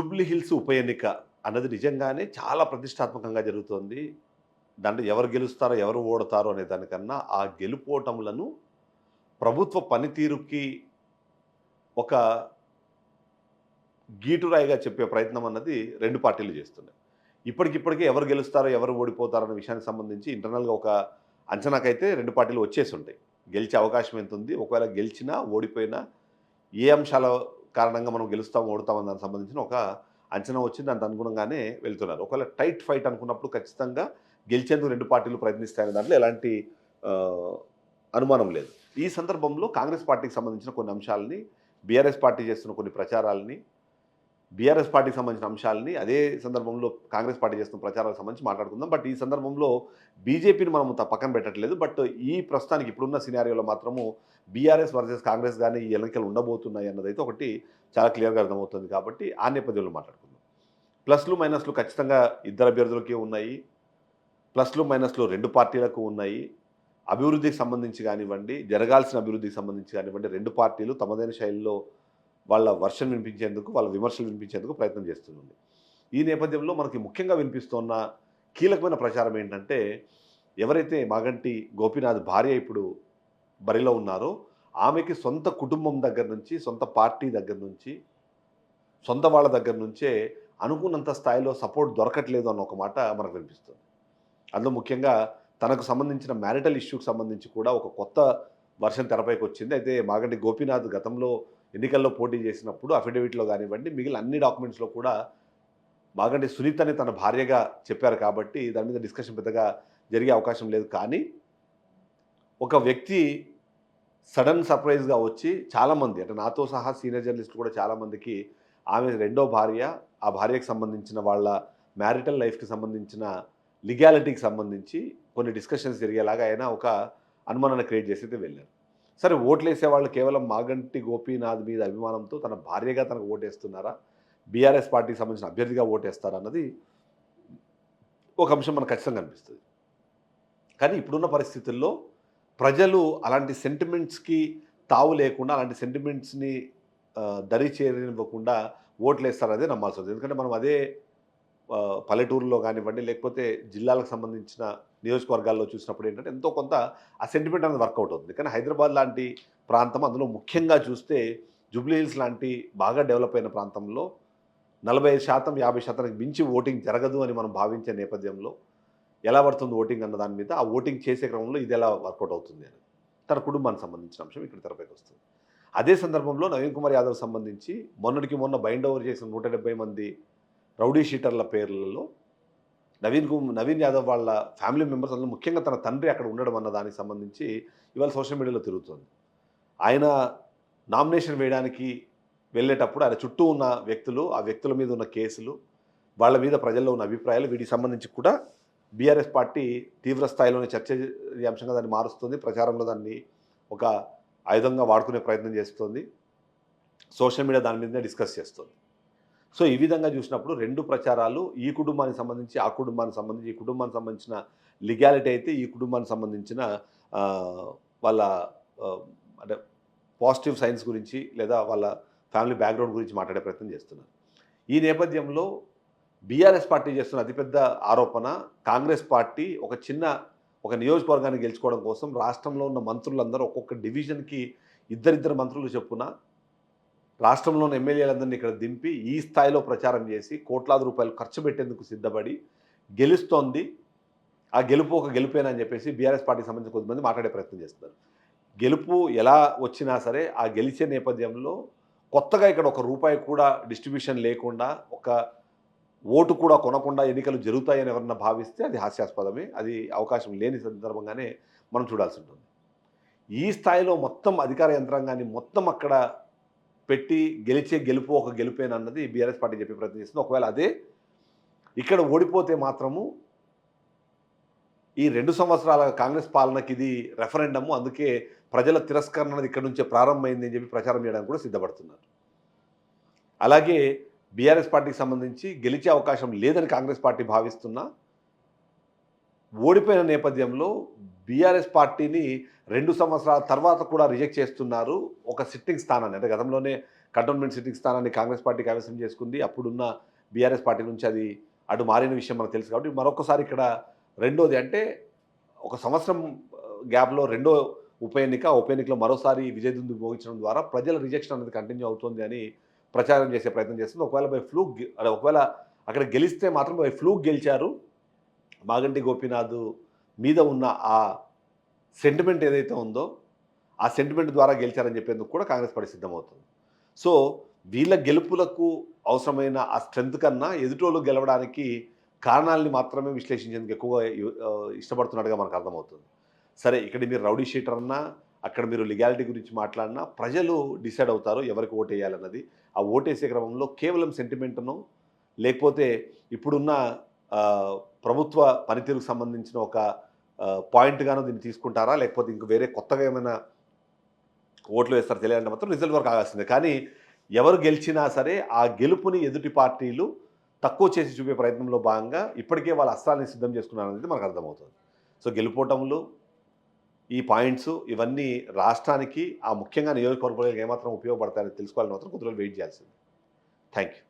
Jubilee hills ఉప ఎన్నిక అన్నది నిజంగానే చాలా ప్రతిష్టాత్మకంగా జరుగుతోంది. దాంట్లో ఎవరు గెలుస్తారో ఎవరు ఓడతారో అనే దానికన్నా ఆ గెలుపోటములను ప్రభుత్వ పనితీరుకి ఒక గీటురాయిగా చెప్పే ప్రయత్నం అన్నది రెండు పార్టీలు చేస్తున్నాయి. ఇప్పటికిప్పటికే ఎవరు గెలుస్తారో ఎవరు ఓడిపోతారో అనే విషయానికి సంబంధించి ఇంటర్నల్గా ఒక అంచనాకైతే రెండు పార్టీలు వచ్చేసి ఉంటాయి. గెలిచే అవకాశం ఎంత ఉంది ఒకవేళ గెలిచినా ఓడిపోయినా ఏ అంశాల కారణంగా మనం గెలుస్తాం ఓడతాం దానికి సంబంధించిన ఒక అంచనా వచ్చి దానికి అనుగుణంగానే వెళ్తున్నారు. ఒకవేళ టైట్ ఫైట్ అనుకున్నప్పుడు ఖచ్చితంగా గెలిచేందుకు రెండు పార్టీలు ప్రయత్నిస్తాయనే దాంట్లో ఎలాంటి అనుమానం లేదు. ఈ సందర్భంలో కాంగ్రెస్ పార్టీకి సంబంధించిన కొన్ని అంశాలని బీఆర్ఎస్ పార్టీ చేస్తున్న కొన్ని ప్రచారాలని బీఆర్ఎస్ పార్టీకి సంబంధించిన అంశాలని అదే సందర్భంలో కాంగ్రెస్ పార్టీ చేస్తున్న ప్రచారాలకు సంబంధించి మాట్లాడుకుందాం. బట్ ఈ సందర్భంలో బీజేపీని మనం పక్కన పెట్టట్లేదు. బట్ ఈ ప్రస్తుతానికి ఇప్పుడున్న సినారియోలో మాత్రము బీఆర్ఎస్ వర్సెస్ కాంగ్రెస్ కానీ ఈ ఎన్నికలు ఉండబోతున్నాయి అన్నదైతే ఒకటి చాలా క్లియర్గా అర్థమవుతుంది కాబట్టి ఆ నేపథ్యంలో మాట్లాడుకుందాం. ప్లస్లు మైనస్లు ఖచ్చితంగా ఇద్దరు అభ్యర్థులకి ఉన్నాయి. ప్లస్లు మైనస్లు రెండు పార్టీలకు ఉన్నాయి. అభివృద్ధికి సంబంధించి కానివ్వండి జరగాల్సిన అభివృద్ధికి సంబంధించి కానివ్వండి రెండు పార్టీలు తమదైన శైలిలో వాళ్ళ వర్షన్ వినిపించేందుకు వాళ్ళ విమర్శలు వినిపించేందుకు ప్రయత్నం చేస్తుంది ఈ నేపథ్యంలో మనకి ముఖ్యంగా వినిపిస్తున్న కీలకమైన ప్రచారం ఏంటంటే ఎవరైతే మాగంటి గోపీనాథ్ భార్య ఇప్పుడు బరిలో ఉన్నారో ఆమెకి సొంత కుటుంబం దగ్గర నుంచి సొంత పార్టీ దగ్గర నుంచి సొంత వాళ్ళ దగ్గర నుంచే అనుకున్నంత స్థాయిలో సపోర్ట్ దొరకట్లేదు అన్న ఒక మాట మనకు వినిపిస్తుంది. అందులో ముఖ్యంగా తనకు సంబంధించిన మ్యారిటల్ ఇష్యూకి సంబంధించి కూడా ఒక కొత్త వర్షన్ తెరపైకి వచ్చింది. అయితే మాగంటి గోపీనాథ్ గతంలో ఎన్నికల్లో పోటీ చేసినప్పుడు అఫిడవిట్లో కానివ్వండి మిగిలిన అన్ని డాక్యుమెంట్స్లో కూడా మాగంటి సునీతని తన భార్యగా చెప్పారు కాబట్టి దాని మీద డిస్కషన్ పెద్దగా జరిగే అవకాశం లేదు. కానీ ఒక వ్యక్తి సడన్ సర్ప్రైజ్గా వచ్చి చాలామంది అంటే నాతో సహా సీనియర్ జర్నలిస్టులు కూడా చాలామందికి ఆమె రెండో భార్య ఆ భార్యకు సంబంధించిన వాళ్ళ మ్యారిటల్ లైఫ్కి సంబంధించిన లిగాలిటీకి సంబంధించి కొన్ని డిస్కషన్స్ జరిగేలాగా ఆయన ఒక అనుమానాన్ని క్రియేట్ చేసి అయితే వెళ్ళారు. సరే ఓట్లు వేసే వాళ్ళు కేవలం మాగంటి గోపీనాథ్ మీద అభిమానంతో తన భార్యగా తనకు ఓటేస్తున్నారా? బీఆర్ఎస్ పార్టీకి సంబంధించిన అభ్యర్థిగా ఓటేస్తారా అన్నది ఒక అంశం మనకు ఖచ్చితంగా అనిపిస్తుంది కానీ ఇప్పుడున్న పరిస్థితుల్లో ప్రజలు అలాంటి సెంటిమెంట్స్కి తావు లేకుండా అలాంటి సెంటిమెంట్స్ని దరి చేరనివ్వకుండా ఓట్లు వేస్తారనేది నమ్మాల్సి వస్తుంది. ఎందుకంటే మనం అదే పల్లెటూరులో కానివ్వండి లేకపోతే జిల్లాలకు సంబంధించిన నియోజకవర్గాల్లో చూసినప్పుడు ఏంటంటే ఎంతో కొంత ఆ సెంటిమెంట్ అనేది వర్కౌట్ అవుతుంది. కానీ హైదరాబాద్ లాంటి ప్రాంతం అందులో ముఖ్యంగా చూస్తే జుబ్లీహిల్స్ లాంటి బాగా డెవలప్ అయిన ప్రాంతంలో నలభై ఐదు శాతం యాభై శాతానికి మించి ఓటింగ్ జరగదు అని మనం భావించే నేపథ్యంలో ఎలా పడుతుంది ఓటింగ్ అన్న దాని మీద ఆ ఓటింగ్ చేసే క్రమంలో ఇది ఎలా వర్కౌట్ అవుతుంది అని. తన కుటుంబానికి సంబంధించిన అంశం ఇక్కడ తెరపైకి వస్తుంది. అదే సందర్భంలో నవీన్ కుమార్ యాదవ్ సంబంధించి మొన్నటికి మొన్న బైండ్ ఓవర్ చేసిన నూట డెబ్బై మంది రౌడీ షీటర్ల పేర్లలో నవీన్ కు- నవీన్ యాదవ్ వాళ్ళ ఫ్యామిలీ మెంబర్స్ అందులో ముఖ్యంగా తన తండ్రి అక్కడ ఉండడం అన్న దానికి సంబంధించి ఇవాళ సోషల్ మీడియాలో తిరుగుతుంది. ఆయన నామినేషన్ వేయడానికి వెళ్ళేటప్పుడు ఆయన చుట్టూ ఉన్న వ్యక్తులు ఆ వ్యక్తుల మీద ఉన్న కేసులు వాళ్ళ మీద ప్రజల్లో ఉన్న అభిప్రాయాలు వీటికి సంబంధించి కూడా బీఆర్ఎస్ పార్టీ తీవ్ర స్థాయిలోనే చర్చనీయాంశంగా దాన్ని మారుస్తుంది. ప్రచారంలో దాన్ని ఒక ఆయుధంగా వాడుకునే ప్రయత్నం చేస్తుంది. సోషల్ మీడియా దాని మీదనే డిస్కస్ చేస్తుంది. సో ఈ విధంగా చూసినప్పుడు రెండు ప్రచారాలు ఈ కుటుంబానికి సంబంధించి ఆ కుటుంబానికి సంబంధించి ఈ కుటుంబానికి సంబంధించిన లిగాలిటీ అయితే ఈ కుటుంబానికి సంబంధించిన వాళ్ళ అంటే పాజిటివ్ సైన్స్ గురించి లేదా వాళ్ళ ఫ్యామిలీ బ్యాక్గ్రౌండ్ గురించి మాట్లాడే ప్రయత్నం చేస్తున్నారు. ఈ నేపథ్యంలో బీఆర్ఎస్ పార్టీ చేస్తున్న అతిపెద్ద ఆరోపణ కాంగ్రెస్ పార్టీ ఒక చిన్న ఒక నియోజకవర్గాన్ని గెలుచుకోవడం కోసం రాష్ట్రంలో ఉన్న మంత్రులందరూ ఒక్కొక్క డివిజన్కి ఇద్దరిద్దరు మంత్రులు చెప్పున రాష్ట్రంలోని ఎమ్మెల్యేలందరినీ ఇక్కడ దింపి ఈ స్థాయిలో ప్రచారం చేసి కోట్లాది రూపాయలు ఖర్చు పెట్టేందుకు సిద్ధపడి గెలుస్తోంది. ఆ గెలుపు ఒక గెలుపేనని చెప్పేసి బీఆర్ఎస్ పార్టీకి సంబంధించిన కొంతమంది మాట్లాడే ప్రయత్నం చేస్తున్నారు. గెలుపు ఎలా వచ్చినా సరే ఆ గెలిచే నేపథ్యంలో కొత్తగా ఇక్కడ ఒక రూపాయి కూడా డిస్ట్రిబ్యూషన్ లేకుండా ఒక ఓటు కూడా కొనకుండా ఎన్నికలు జరుగుతాయని ఎవరన్నా భావిస్తే అది హాస్యాస్పదమే. అది అవకాశం లేని సందర్భంగానే మనం చూడాల్సి ఉంటుంది. ఈ స్థాయిలో మొత్తం అధికార యంత్రాంగాన్ని మొత్తం అక్కడ పెట్టి గెలిచే గెలుపు ఒక గెలుపేనన్నది బీఆర్ఎస్ పార్టీ చెప్పే ప్రయత్నం చేస్తుంది. ఒకవేళ అదే ఇక్కడ ఓడిపోతే మాత్రము ఈ రెండు సంవత్సరాల కాంగ్రెస్ పాలనకి ఇది రెఫరెండము. అందుకే ప్రజల తిరస్కరణ అనేది ఇక్కడ నుంచే ప్రారంభమైంది అని చెప్పి ప్రచారం చేయడానికి కూడా సిద్ధపడుతున్నారు. అలాగే బీఆర్ఎస్ పార్టీకి సంబంధించి గెలిచే అవకాశం లేదని కాంగ్రెస్ పార్టీ భావిస్తున్నా ఓడిపోయిన నేపథ్యంలో బీఆర్ఎస్ పార్టీని రెండు సంవత్సరాల తర్వాత కూడా రిజెక్ట్ చేస్తున్నారు ఒక సిట్టింగ్ స్థానాన్ని. అంటే గతంలోనే కంటోన్మెంట్ సిట్టింగ్ స్థానాన్ని కాంగ్రెస్ పార్టీ కైవసం చేసుకుంది. అప్పుడున్న బీఆర్ఎస్ పార్టీ నుంచి అది అటు మారిన విషయం మనకు తెలుసు కాబట్టి మరొకసారి ఇక్కడ రెండోది అంటే ఒక సంవత్సరం గ్యాప్లో రెండో ఉప ఎన్నిక ఉప ఎన్నికలో మరోసారి విజయదుందు మోగించడం ద్వారా ప్రజల రిజెక్షన్ అనేది కంటిన్యూ అవుతుంది అని ప్రచారం చేసే ప్రయత్నం చేస్తుంది. ఒకవేళ బై ఫ్లూ అదే ఒకవేళ అక్కడ గెలిస్తే మాత్రం బై ఫ్లూక్ గెలిచారు. మాగంటి గోపీనాథ్ మీద ఉన్న ఆ సెంటిమెంట్ ఏదైతే ఉందో ఆ సెంటిమెంట్ ద్వారా గెలిచారని చెప్పేందుకు కూడా కాంగ్రెస్ పార్టీ సిద్ధమవుతుంది. సో వీళ్ళ గెలుపులకు అవసరమైన ఆ స్ట్రెంత్ కన్నా ఎదుటోళ్ళు గెలవడానికి కారణాలని మాత్రమే విశ్లేషించేందుకు ఎక్కువగా ఇష్టపడుతున్నట్టుగా మనకు అర్థమవుతుంది. సరే ఇక్కడ మీరు రౌడీ షీటర్ అన్నా అక్కడ మీరు లిగాలిటీ గురించి మాట్లాడినా ప్రజలు డిసైడ్ అవుతారు ఎవరికి ఓటు వేయాలన్నది. ఆ ఓటేసే క్రమంలో కేవలం సెంటిమెంట్ను లేకపోతే ఇప్పుడున్న ప్రభుత్వ పనితీరుకు సంబంధించిన ఒక పాయింట్గాను దీన్ని తీసుకుంటారా? లేకపోతే ఇంక వేరే కొత్తగా ఏమైనా ఓట్లు వేస్తారో? తెలియాలంటే మాత్రం రిజల్ట్ వరకు ఆగాల్సిందే. కానీ ఎవరు గెలిచినా సరే ఆ గెలుపుని ఎదుటి పార్టీలు తక్కువ చేసి చూపే ప్రయత్నంలో భాగంగా ఇప్పటికే వాళ్ళ అస్త్రాలని సిద్ధం చేసుకున్నారనేది మనకు అర్థమవుతుంది. సో గెలుపోవటంలో ఈ పాయింట్స్ ఇవన్నీ రాష్ట్రానికి ఆ ముఖ్యంగా నియోజకవర్గాలకు ఏమాత్రం ఉపయోగపడతాయని తెలుసుకోవాలని మాత్రం కొద్దిగా వెయిట్ చేయాల్సింది. Thank you